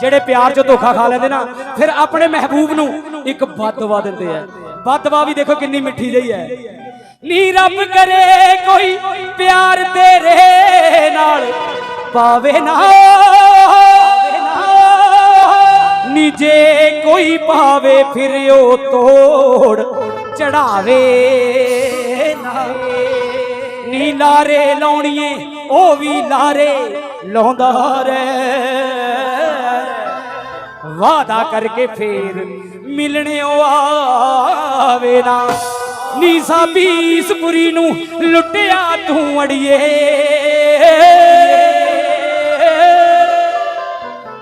ਜਿਹੜੇ ਪਿਆਰ 'ਚ ਧੋਖਾ ਖਾ ਲੈਂਦੇ ਨਾ, ਫਿਰ ਆਪਣੇ ਮਹਿਬੂਬ ਨੂੰ ਇੱਕ ਬਦਦੁਆ ਦਿੰਦੇ ਆ। ਬਦਦੁਆ ਵੀ ਦੇਖੋ ਕਿੰਨੀ ਮਿੱਠੀ ਜਿਹੀ ਹੈ। ਨੀ ਰੱਬ ਕਰੇ ਕੋਈ ਪਿਆਰ ਤੇਰੇ ਨਾਲ, ਪਾਵੇ ਨਾ, ਨੀ ਜੇ ਕੋਈ ਪਾਵੇ ਫਿਰ ਉਹ ਤੋੜ ਚੜਾਵੇ ਨਾ। ਨੀ ਲਾਰੇ ਲਾਉਣੀਏ, ਉਹ ਵੀ ਲਾਰੇ ਲਾਉਂਦਾ ਰਹਿ। ਵਾਦਾ ਕਰਕੇ ਫੇਰ ਮਿਲਣੇ ਉਹ ਆਵੇ ਨਾ। ਨੀ ਸਾਬੀਸਪੁਰੀ ਨੂੰ ਲੁੱਟਿਆ ਤੂੰ ਅੜੀਏ।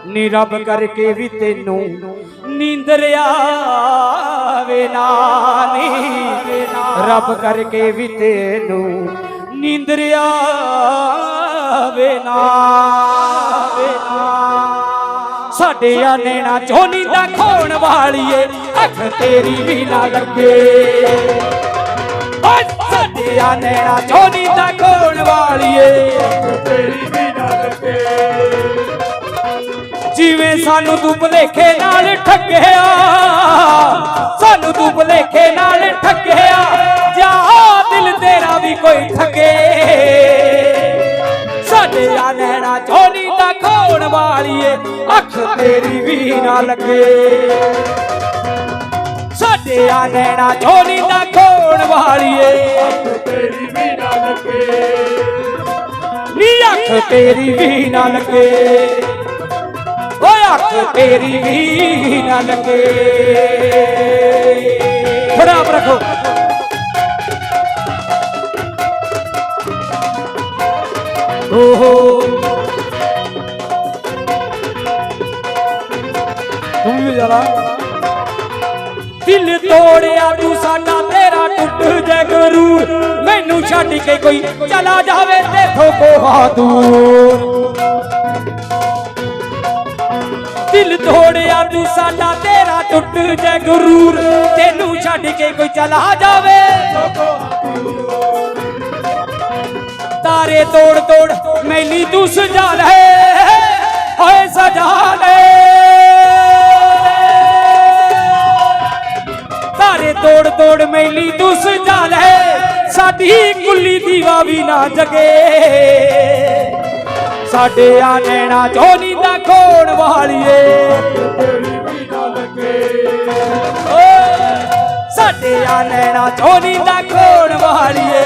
ਨੀ ਰੱਬ ਕਰਕੇ ਵੀ ਤੈਨੂੰ ਨੀਂਦਰ ਆਵੇ ਨਾ, ਨੀ ਰੱਬ ਕਰਕੇ ਵੀ ਤੈਨੂੰ ਨੀਂਦਰ ਆਵੇ ਨਾ। ਸਾਡੇ ਆ ਨੈਣਾ ਚੋਂ ਖੋਣ ਵਾਲੀਏ, ਅੱਖ ਤੇਰੀ ਵੀ ਨਾ ਲੱਗੇ। ਸਾਡੇ ਆ ਨੈਣਾ ਚੋਂ ਖੋਣ ਵਾਲੀਏ ਤੇਰੀ ਵੀ ਨਾ ਲੱਗੇ। ਜਿਵੇਂ ਸਾਨੂੰ ਤੂੰ ਭੁਲੇਖੇ ਨਾਲ ਠੱਗਿਆ, ਸਾਨੂੰ ਤੂੰ ਭੁਲੇਖੇ ਨਾਲ ਠੱਗਿਆ, ਜਾ ਦਿਲ ਤੇਰਾ ਵੀ ਕੋਈ ਠੱਗੇ। ਵਾਲੀਏ, ਅੱਖ ਤੇਰੀ ਵੀ ਨਾ ਲੱਗੇ। ਸਾਡੇ ਆ ਨੈਣਾ ਝੋਲੀ ਨਾ ਖੋਣ ਵਾਲੀਏ ਤੇਰੀ ਵੀ ਨਾ ਲੱਗੇ ਨੀ ਅੱਖ ਤੇਰੀ ਵੀ ਨਾ ਲੱਗੇ। ਓਏ ਅੱਖ ਤੇਰੀ ਵੀ ਨਾ ਲੱਗੇ। ਥੋੜਾ ਰੱਖੋ। ਓਹੋ। ਤੂੰ ਵੀ ਜਰਾ। ਦਿਲ ਤੋੜਿਆ ਤੂੰ ਸਾਡਾ, ਤੇਰਾ ਟੁੱਟ ਜੇ ਗਰੂ ਮੈਨੂੰ ਛੱਡ ਕੇ ਕੋਈ ਚਲਾ ਜਾਵੇ ਤੇਥੋਂ ਕੋਹਾ ਦੂਰ ਦਿਲ ਤੋੜਿਆ ਤੂੰ ਸਾਡਾ, ਤੇਰਾ ਟੁੱਟ ਜੇ ਗਰੂਰ ਤੈਨੂੰ ਛੱਡ ਕੇ ਕੋਈ ਚਲਾ ਜਾਵੇ ਤਾਰੇ ਤੋੜ ਤੋੜ ਮੈਲੀ ਤੂੰ ਸਜਾ ਲੈ, ਹੋਏ ਸਜਾ ਲੈ। ਮੈਲੀ ਤੂੰ ਸਜਾ ਲੈ ਸਾਡੀ ਕੁੱਲੀ ਦੀਵਾ ਵੀ ਨਾ ਜਗੇ। ਸਾਡੇ ਆ ਨੈਣਾ ਚੋਨੀ ਦਾ ਖੋਣ ਵਾਲੀਏ। ਤੇਰੀ ਵੀ ਨਾ ਲੱਗੇ ਓਏ ਸਾਡੇ ਆ ਨੈਣਾ ਚੋਨੀ ਦਾ ਖੋਣ ਵਾਲੀਏ।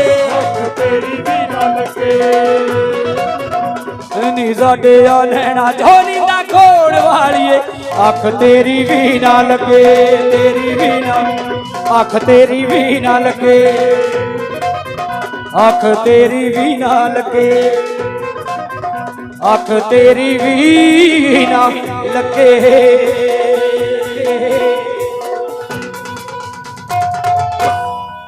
ਤੇਰੀ ਵੀ ਨਾ ਲੱਗੇ ਨੀ ਸਾਡੇ ਆ ਨੈਣਾ ਚੋਨੀ ਦਾ ਖੋਣ ਵਾਲੀਏ। ਅੱਖ ਤੇਰੀ ਵੀ ਨਾ ਲੱਗੇ, ਤੇਰੀ ਵੀ ਨਾ ਅੱਖ ਤੇਰੀ ਵੀ ਨਾ ਲੱਗੇ। ਅੱਖ ਤੇਰੀ ਵੀ ਨਾ ਲੱਗੇ। ਅੱਖ ਤੇਰੀ ਵੀ ਨਾ ਲੱਗੇ।